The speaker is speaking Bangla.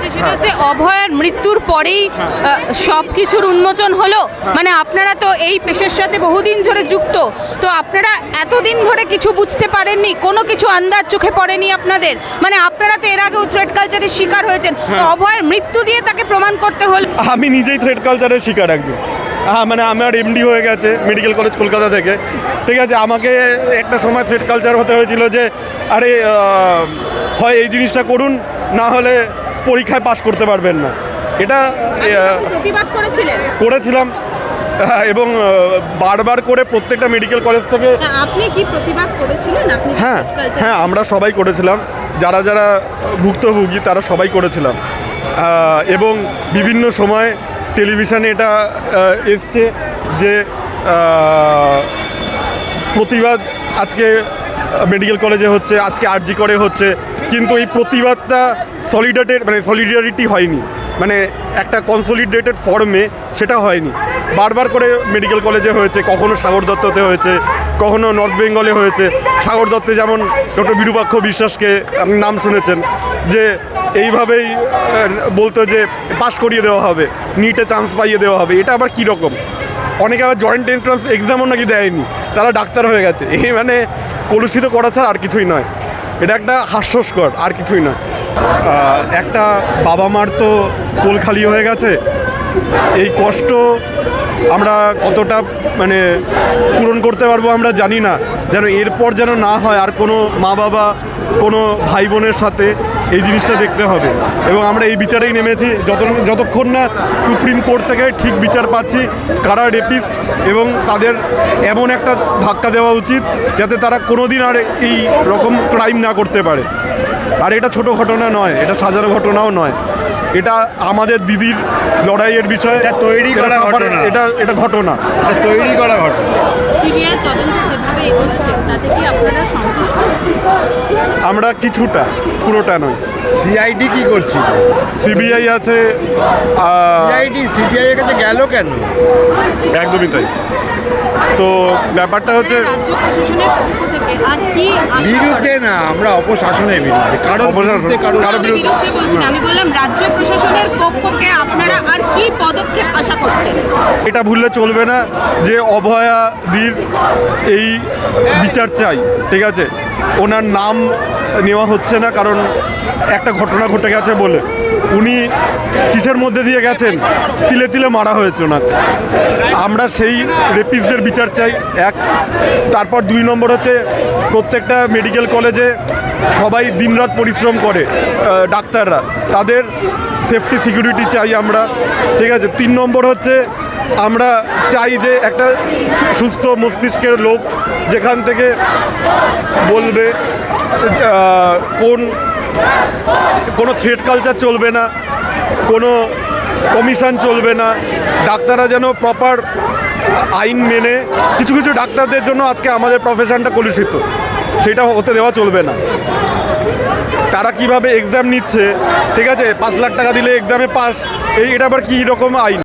আছে সেটা হচ্ছে অভয়ের মৃত্যুর পরেই সব কিছুর উন্মোচন হলো। মানে আপনারা তো এই পেশার সাথে বহুদিন ধরে যুক্ত তো আপনারা এতদিন ধরে কিছু বুঝতে পারেননি কোনো কিছু আন্দাজ চোখে পড়েনি আপনাদের? মানে আপনারা তো এর আগেও থ্রেড কালচারের শিকার হয়েছেন তো অভয়ের মৃত্যু দিয়ে তাকে প্রমাণ করতে হলো। আমি নিজেই থ্রেড কালচারের শিকার একদম হ্যাঁ মানে আমার এমডি হয়ে গেছে মেডিকেল কলেজ কলকাতা থেকে। ঠিক আছে আমাকে একটা সময় থ্রেড কালচার হতে হয়েছিল যে আরে হয় এই জিনিসটা করুন না হলে পরীক্ষায় পাশ করতে পারবেন না। এটা করেছিলাম হ্যাঁ, এবং বারবার করে প্রত্যেকটা মেডিকেল কলেজ থেকে হ্যাঁ, আপনি কি প্রতিবাদ করেছিলেন? আপনি হ্যাঁ হ্যাঁ আমরা সবাই করেছিলাম। যারা যারা ভুক্তভোগী তারা সবাই করেছিলাম। এবং বিভিন্ন সময় টেলিভিশনে এটা এসছে যে প্রতিবাদ আজকে মেডিকেল কলেজে হচ্ছে, আজকে আরজি করে হচ্ছে, কিন্তু এই প্রতিবাদটা সলিডেটেড মানে সলিডারিটি হয়নি। মানে একটা কনসলিডেটেড ফর্মে সেটা হয়নি। বারবার করে মেডিকেল কলেজে হয়েছে, কখনো সাগর দত্ততে হয়েছে, কখনো নর্থ বেঙ্গলে হয়েছে। সাগর দত্তে যেমন ডক্টর বিরূপাক্ষ বিশ্বাসকে নাম শুনেছেন, যে এইভাবেই বলতো যে পাশ করিয়ে দেওয়া হবে নিটে চান্স পাইয়ে দেওয়া হবে। এটা আবার কীরকম? অনেকে আবার জয়েন্ট এন্ট্রান্স এক্সামও নাকি দেয়নি। তারা ডাক্তার হয়ে গেছে। এই মানে কলুষিত করা ছাড়া আর কিছুই নয়। এটা একটা হাস্যস্কর, আর কিছুই নয়। একটা বাবা মার তো কোল খালি হয়ে গেছে। এই কষ্ট আমরা কতটা মানে পূরণ করতে পারব আমরা জানি না। যেন এরপর যেন না হয় আর কোনো মা বাবা কোনো ভাই বোনের সাথে এই জিনিসটা দেখতে হবে। এবং আমরা এই বিচারেই নেমেছি। যত, যতক্ষণ না সুপ্রিম কোর্ট থেকে ঠিক বিচার পাচ্ছি, কারা রেপিস্ট এবং তাদের এমন একটা ধাক্কা দেওয়া উচিত যাতে তারা কোনো দিন আর এই রকম ক্রাইম না করতে পারে। আর এটা ছোট ঘটনা নয়, এটা সাজানো ঘটনাও নয়। এটা আমাদের দিদির লড়াইয়ের বিষয় তৈরি করা ঘটনা। এটা এটা ঘটনা। তৈরি করা ঘটনা। সিবিআই তদন্ত যেভাবে এগোচ্ছে তাতে কি আপনারা সন্তুষ্ট? আমরা কিছুটা পুরোটা নয়। সিআইডি কি করছিল সিবিআই আছে সিআইডি সিবিআই এর কাছে গেল কেন? একদমই তাই। তো ব্যাপারটা হচ্ছে রাজ্য প্রশাসনের পক্ষ থেকে আর কি আশা বিরুদ্ধে না আমরা অপশাসনের বিরুদ্ধে কারও অপশাসন, বিরুদ্ধে কারও বিরুদ্ধে- বিরুদ্ধে বলছি আমি বললাম রাজ্য প্রশাসনের পক্ষকে আপনারা আর কি পদক্ষেপ আশা করছেন? এটা ভুললে চলবে না যে অভয়াদির এই বিচার চাই ঠিক আছে? ওনার নাম নেওয়া হচ্ছে না, কারণ একটা ঘটনা ঘটে গেছে বলে। উনি কিসের মধ্যে দিয়ে গেছেন? তিলে তিলে মারা হয়েছে ওনাকে আমরা সেই রেপিসদের বিচার চাই, এক। তারপর দুই নম্বর হচ্ছে, প্রত্যেকটা মেডিকেল কলেজে সবাই দিনরাত পরিশ্রম করে ডাক্তাররা। তাদের সেফটি সিকিউরিটি চাই আমরা। ঠিক আছে? তিন নম্বর হচ্ছে আমরা চাই যে একটা সুস্থ মস্তিষ্কের লোক যেখান থেকে বলবে কোন, কোনো থ্রেড কালচার চলবে না, কোনো কমিশন চলবে না। ডাক্তাররা যেন প্রপার আইন মেনে, কিছু কিছু ডাক্তারদের জন্য আজকে আমাদের প্রফেশনটা কলুষিত। সেটা হতে দেওয়া চলবে না। তারা কীভাবে এক্সাম নিচ্ছে, ঠিক আছে? পাঁচ লাখ টাকা দিলে এক্সামে পাস এই এটা আবার কী রকম আইন?